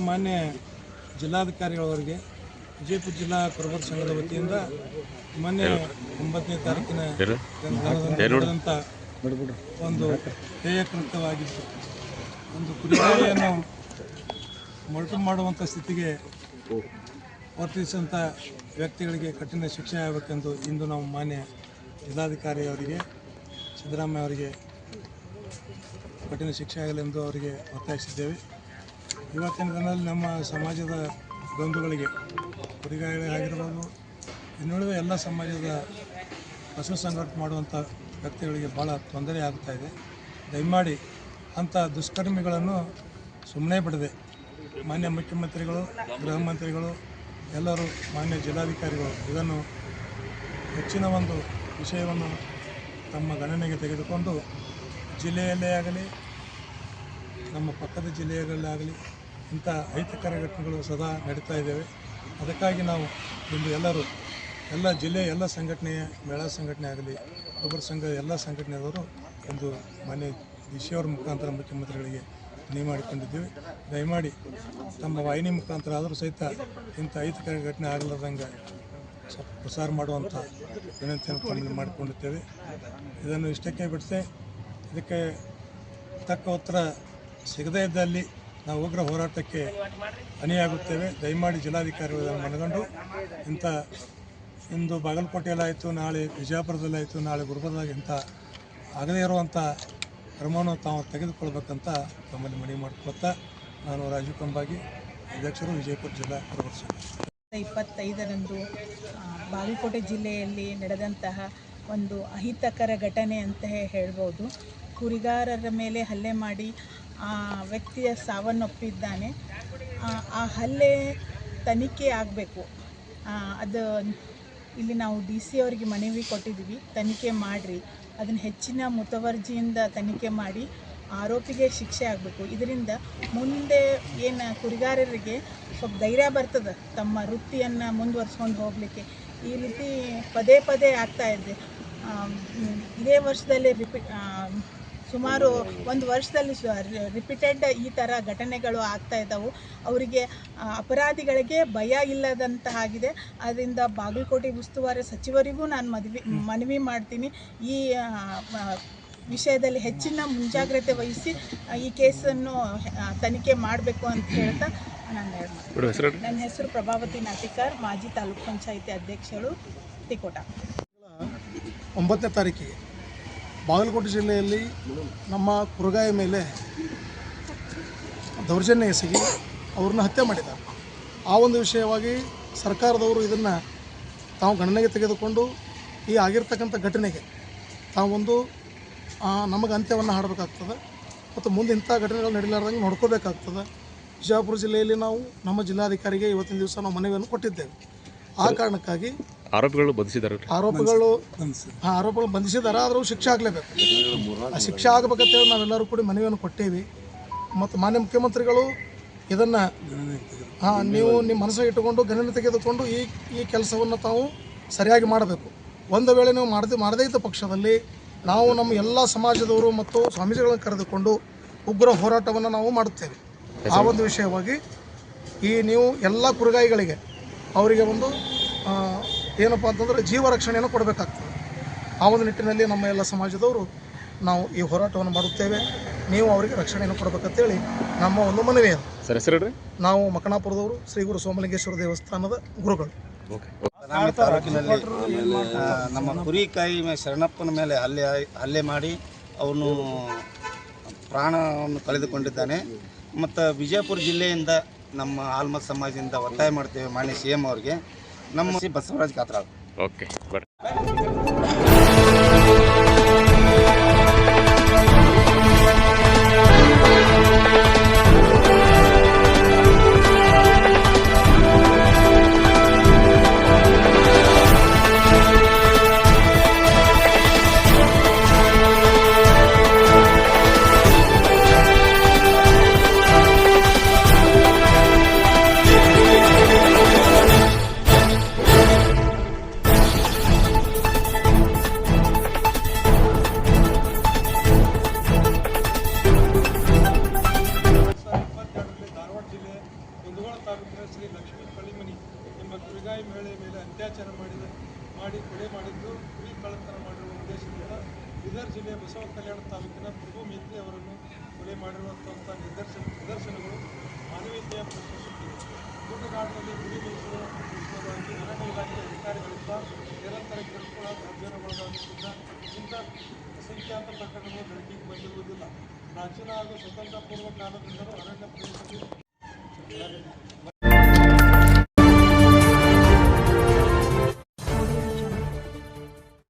ಮಾನ್ಯ ಜಿಲ್ಲಾಧಿಕಾರಿಗಳವರಿಗೆ ವಿಜಯಪುರ ಜಿಲ್ಲಾ ಕುರುಬರ ಸಂಘದ ವತಿಯಿಂದ ಮೊನ್ನೆ ಒಂಬತ್ತನೇ ತಾರೀಕಿನ ನಡೆದಂಥ ಒಂದು ಹೇಯ ಕೃತ್ಯವಾಗಿತ್ತು ಒಂದು ಕುರಿಗಾಯಿಯನ್ನು ಮೊಳಟು ಮಾಡುವಂಥ ಸ್ಥಿತಿಗೆ ವರ್ತಿಸಿದಂಥ ವ್ಯಕ್ತಿಗಳಿಗೆ ಕಠಿಣ ಶಿಕ್ಷೆ ಆಗಬೇಕೆಂದು ಇಂದು ನಾವು ಮಾನ್ಯ ಜಿಲ್ಲಾಧಿಕಾರಿ ಅವರಿಗೆ ಸಿದ್ದರಾಮಯ್ಯ ಅವರಿಗೆ ಕಠಿಣ ಶಿಕ್ಷೆ ಆಗಲೆಂದು ಅವರಿಗೆ ಒತ್ತಾಯಿಸಿದ್ದೇವೆ. ಇವತ್ತಿನ ದಿನದಲ್ಲಿ ನಮ್ಮ ಸಮಾಜದ ಬಂಧುಗಳಿಗೆ ಕುರಿಗಾಯಿಗಳಾಗಿರ್ಬೋದು ಇನ್ನುಳಿದ ಎಲ್ಲ ಸಮಾಜದ ಪಶು ಸಂಘಟನೆ ಮಾಡುವಂಥ ವ್ಯಕ್ತಿಗಳಿಗೆ ಭಾಳ ತೊಂದರೆ ಆಗ್ತಾ ಇದೆ. ದಯಮಾಡಿ ಅಂಥ ದುಷ್ಕರ್ಮಿಗಳನ್ನು ಸುಮ್ಮನೆ ಬಿಡದೆ ಮಾನ್ಯ ಮುಖ್ಯಮಂತ್ರಿಗಳು, ಗೃಹ ಮಂತ್ರಿಗಳು, ಎಲ್ಲರೂ ಮಾನ್ಯ ಜಿಲ್ಲಾಧಿಕಾರಿಗಳು ಇದನ್ನು ಹೆಚ್ಚಿನ ಒಂದು ವಿಷಯವನ್ನು ತಮ್ಮ ಗಣನೆಗೆ ತೆಗೆದುಕೊಂಡು ಜಿಲ್ಲೆಯಲ್ಲೇ ಆಗಲಿ, ನಮ್ಮ ಪಕ್ಕದ ಜಿಲ್ಲೆಗಳಲ್ಲೇ ಆಗಲಿ ಇಂಥ ಅಹಿತಕರ ಘಟನೆಗಳು ಸದಾ ನಡೀತಾ ಇದ್ದೇವೆ. ಅದಕ್ಕಾಗಿ ನಾವು ಇಂದು ಎಲ್ಲರೂ, ಎಲ್ಲ ಜಿಲ್ಲೆಯ ಎಲ್ಲ ಸಂಘಟನೆಯ, ಮೇಳ ಸಂಘಟನೆ ಆಗಲಿ ಒಬ್ಬರ ಸಂಘ, ಎಲ್ಲ ಸಂಘಟನೆಯವರು ಇಂದು ಮಾನ್ಯ ಅವ್ರ ಮುಖಾಂತರ ಮುಖ್ಯಮಂತ್ರಿಗಳಿಗೆ ಮನವಿ ಮಾಡಿಕೊಂಡಿದ್ದೀವಿ. ದಯಮಾಡಿ ತಮ್ಮ ವಾಹಿನಿ ಮುಖಾಂತರ ಆದರೂ ಸಹಿತ ಇಂಥ ಅಹಿತಕರ ಘಟನೆ ಆಗಲಾರ್ದಂಗೆ ಪ್ರಸಾರ ಮಾಡುವಂಥ ವಿನಂತಿಯನ್ನು ಮಾಡಿಕೊಂಡಿದ್ದೇವೆ ಇದನ್ನು ಇಷ್ಟಕ್ಕೆ ಬಿಡಿಸಿ ಇದಕ್ಕೆ ತಕ್ಕ ಉತ್ತರ ಸಿಗದೇ ಇದ್ದಲ್ಲಿ ನಾವು ಉಗ್ರ ಹೋರಾಟಕ್ಕೆ ಅನಿಯಾಗುತ್ತೇವೆ ದಯಮಾಡಿ ಜಿಲ್ಲಾಧಿಕಾರಿಗಳನ್ನು ಮನಗಂಡು. ಇಂಥ ಇಂದು ಬಾಗಲಕೋಟೆಯಲ್ಲಾಯಿತು, ನಾಳೆ ವಿಜಯಪುರದಲ್ಲಾಯಿತು, ನಾಳೆ ಗುಲ್ಬರ್ದಾಗ ಇಂಥ ಆಗದೇ ಇರುವಂಥ ಕ್ರಮವನ್ನು ತಾವು ತೆಗೆದುಕೊಳ್ಬೇಕಂತ ತಮ್ಮಲ್ಲಿ ಮನವಿ ಮಾಡಿಕೊಳ್ತಾ ನಾನು ರಾಜೀವ್ ಕಂಬಾಗಿ, ಅಧ್ಯಕ್ಷರು ವಿಜಯಪುರ ಜಿಲ್ಲಾ ಕುರುಬರ ಸಂಘ ಇಪ್ಪತ್ತೈದರಂದು ಬಾಗಲಕೋಟೆ ಜಿಲ್ಲೆಯಲ್ಲಿ ನಡೆದಂತಹ ಒಂದು ಅಹಿತಕರ ಘಟನೆ ಅಂತ ಹೇಳ್ಬೋದು. ಕುರಿಗಾರರ ಮೇಲೆ ಹಲ್ಲೆ ಮಾಡಿ ವ್ಯಕ್ತಿಯ ಸಾವನ್ನಪ್ಪಿದ್ದಾನೆ. ಆ, ಆ ಹಲ್ಲೆ ತನಿಖೆ ಆಗಬೇಕು. ಅದು ಇಲ್ಲಿ ನಾವು ಡಿ ಸಿ ಅವರಿಗೆ ಮನವಿ ಕೊಟ್ಟಿದ್ದೀವಿ. ತನಿಖೆ ಮಾಡಿರಿ. ಅದನ್ನು ಹೆಚ್ಚಿನ ಮುತುವರ್ಜಿಯಿಂದ ತನಿಖೆ ಮಾಡಿ ಆರೋಪಿಗೆ ಶಿಕ್ಷೆ ಆಗಬೇಕು. ಇದರಿಂದ ಮುಂದೆ ಏನು ಕುರಿಗಾರರಿಗೆ ಸ್ವಲ್ಪ ಧೈರ್ಯ ಬರ್ತದೆ ತಮ್ಮ ವೃತ್ತಿಯನ್ನು ಮುಂದುವರ್ಸ್ಕೊಂಡು ಹೋಗಲಿಕ್ಕೆ. ಈ ರೀತಿ ಪದೇ ಪದೇ ಆಗ್ತಾ ಇದೆ. ಇದೇ ವರ್ಷದಲ್ಲಿ ರಿಪಿ ಆಮ್, ಸುಮಾರು ಒಂದು ವರ್ಷದಲ್ಲಿ ರಿಪೀಟೆಡ್ ಈ ಥರ ಘಟನೆಗಳು ಆಗ್ತಾ ಇದ್ದಾವೆ. ಅವರಿಗೆ ಅಪರಾಧಿಗಳಿಗೆ ಭಯ ಇಲ್ಲದಂತಾಗಿದೆ ಅದರಿಂದ ಬಾಗಲಕೋಟೆ ಉಸ್ತುವಾರಿ ಸಚಿವರಿಗೂ ನಾನು ಮದ್ವಿ ಮನವಿ ಮಾಡ್ತೀನಿ. ಈ ವಿಷಯದಲ್ಲಿ ಹೆಚ್ಚಿನ ಮುಂಜಾಗ್ರತೆ ವಹಿಸಿ ಈ ಕೇಸನ್ನು ತನಿಖೆ ಮಾಡಬೇಕು ಅಂತ ಹೇಳ್ತಾ ನಾನು ಹೇಳ್ತೀನಿ ನನ್ನ ಹೆಸರು ಪ್ರಭಾವತಿ ನಾಟಿಕರ್ ಮಾಜಿ ತಾಲೂಕ್ ಪಂಚಾಯಿತಿ ಅಧ್ಯಕ್ಷರು ತಿಕೋಟ. ಒಂಬತ್ತನೇ ತಾರೀಕಿಗೆ ಬಾಗಲಕೋಟೆ ಜಿಲ್ಲೆಯಲ್ಲಿ ನಮ್ಮ ಕುರುಗಾಯ ಮೇಲೆ ದೌರ್ಜನ್ಯ ಎಸಗಿ ಅವ್ರನ್ನ ಹತ್ಯೆ ಮಾಡಿದ್ದಾರೆ. ಆ ಒಂದು ವಿಷಯವಾಗಿ ಸರ್ಕಾರದವರು ಇದನ್ನು ತಾವು ಗಣನೆಗೆ ತೆಗೆದುಕೊಂಡು ಈ ಆಗಿರ್ತಕ್ಕಂಥ ಘಟನೆಗೆ ತಾವೊಂದು ನಮಗೆ ಅಂತ್ಯವನ್ನು ಹಾಡಬೇಕಾಗ್ತದೆ ಮತ್ತು ಮುಂದೆ ಇಂಥ ಘಟನೆಗಳು ನಡೀಲಾರ್ದಂಗೆ ನೋಡ್ಕೋಬೇಕಾಗ್ತದೆ. ವಿಜಯಪುರ ಜಿಲ್ಲೆಯಲ್ಲಿ ನಾವು ನಮ್ಮ ಜಿಲ್ಲಾಧಿಕಾರಿಗೆ ಇವತ್ತಿನ ದಿವಸ ನಾವು ಮನವಿಯನ್ನು ಕೊಟ್ಟಿದ್ದೇವೆ. ಆ ಕಾರಣಕ್ಕಾಗಿ ಆರೋಪಿಗಳು ಬಂಧಿಸಿದ್ದಾರೆ ಆರೋಪಿಗಳು ಆ ಆರೋಪಗಳು ಬಂಧಿಸಿದಾರೆ ಆದರೂ ಶಿಕ್ಷೆ ಆಗಲೇಬೇಕು. ಆ ಶಿಕ್ಷೆ ಆಗಬೇಕಂತೇಳಿ ನಾವೆಲ್ಲರೂ ಕೂಡ ಮನವಿಯನ್ನು ಕೊಟ್ಟೇವಿ. ಮತ್ತು ಮಾನ್ಯ ಮುಖ್ಯಮಂತ್ರಿಗಳು ಇದನ್ನು ಹಾಂ ನೀವು ನಿಮ್ಮ ಮನಸ್ಸಿಗೆ ಇಟ್ಟುಕೊಂಡು ಗಣನೆ ತೆಗೆದುಕೊಂಡು ಈ ಈ ಕೆಲಸವನ್ನು ತಾವು ಸರಿಯಾಗಿ ಮಾಡಬೇಕು. ಒಂದು ವೇಳೆ ನೀವು ಮಾಡದೆ ಮಾಡದೇ ಇದ್ದ ಪಕ್ಷದಲ್ಲಿ ನಾವು ನಮ್ಮ ಎಲ್ಲ ಸಮಾಜದವರು ಮತ್ತು ಸ್ವಾಮೀಜಿಗಳನ್ನು ಕರೆದುಕೊಂಡು ಉಗ್ರ ಹೋರಾಟವನ್ನು ನಾವು ಮಾಡುತ್ತೇವೆ. ಆ ಒಂದು ವಿಷಯವಾಗಿ ಈ ನೀವು ಎಲ್ಲ ಕುರುಗಾಯಿಗಳಿಗೆ ಅವರಿಗೆ ಒಂದು ಏನಪ್ಪ ಅಂತಂದ್ರೆ ಜೀವ ರಕ್ಷಣೆಯನ್ನು ಕೊಡಬೇಕಾಗ್ತದೆ. ಆ ಒಂದು ನಿಟ್ಟಿನಲ್ಲಿ ನಮ್ಮ ಎಲ್ಲ ಸಮಾಜದವರು ನಾವು ಈ ಹೋರಾಟವನ್ನು ಮಾಡುತ್ತೇವೆ. ನೀವು ಅವರಿಗೆ ರಕ್ಷಣೆಯನ್ನು ಕೊಡಬೇಕಂತೇಳಿ ನಮ್ಮ ಒಂದು ಮನವಿ ಅದು ಸರಿ ಹೆಸರು ಹೇಳ್ರಿ? ನಾವು ಮಕಣಾಪುರದವರು ಶ್ರೀ ಗುರು ಸೋಮಲಿಂಗೇಶ್ವರ ದೇವಸ್ಥಾನದ ಗುರುಗಳು. ನಮ್ಮ ಕುರಿಕಾಯಿ ಮೇ ಶರಣಪ್ಪನ ಮೇಲೆ ಹಲ್ಲೆ ಹಲ್ಲೆ ಮಾಡಿ ಅವನು ಪ್ರಾಣವನ್ನು ಕಳೆದುಕೊಂಡಿದ್ದಾನೆ. ಮತ್ತು ವಿಜಯಪುರ ಜಿಲ್ಲೆಯಿಂದ ನಮ್ಮ ಆಲ್ಮತ್ ಸಮಾಜದಿಂದ ಒತ್ತಾಯ ಮಾಡ್ತೇವೆ ಮಾನ್ಯ ಸಿ ಎಂ ಅವ್ರಿಗೆ. ನಮ್ಮ ಬಸವರಾಜ್ ಕಾತ್ರಾಳ್ ಓಕೆ ಬಟ್ ಕುರಿಗಾಯಿ ಮಹಿಳೆಯ ಮೇಲೆ ಅತ್ಯಾಚಾರ ಮಾಡಿದ, ಮಾಡಿ ಕೊಲೆ ಮಾಡಿದ್ದು, ಕುರಿ ಕಳ್ಳತನ ಮಾಡಿರುವ ಉದ್ದೇಶದಿಂದ ಬೀದರ್ ಜಿಲ್ಲೆಯ ಬಸವ ಕಲ್ಯಾಣ ತಾಲೂಕಿನ ಪ್ರಭು ಮೇತ್ರಿ ಅವರನ್ನು ಕೊಲೆ ಮಾಡಿರುವಂಥ ನಿದರ್ಶನ, ನಿದರ್ಶನಗಳು ಮಾನವೀಯತೆಯ ಪ್ರಶ್ನಿಸುತ್ತಿವೆ ಗುಡ್ಡಗಾಡಿನಲ್ಲಿ ಕುರಿ ಮೇಯಿಸುವ ಅರಣ್ಯ ಇಲಾಖೆ ಅಧಿಕಾರಿಗಳಿಂದ ನಿರಂತರ ಕಿರುಕುಳ ಅಧ್ಯಯನಗೊಳಗಾಗುತ್ತಿದ್ದ ಇಂಥ ಅಸಂಖ್ಯಾತ ಪ್ರಕರಣಗಳು ಬೆಳಕಿಗೆ ಬಂದಿರುವುದಿಲ್ಲ. ಪ್ರಾಚೀನ ಹಾಗೂ ಸ್ವತಂತ್ರ ಪೂರ್ವ ಕಾಲದಿಂದಲೂ ಅರಣ್ಯ ಪ್ರದೇಶದಲ್ಲಿ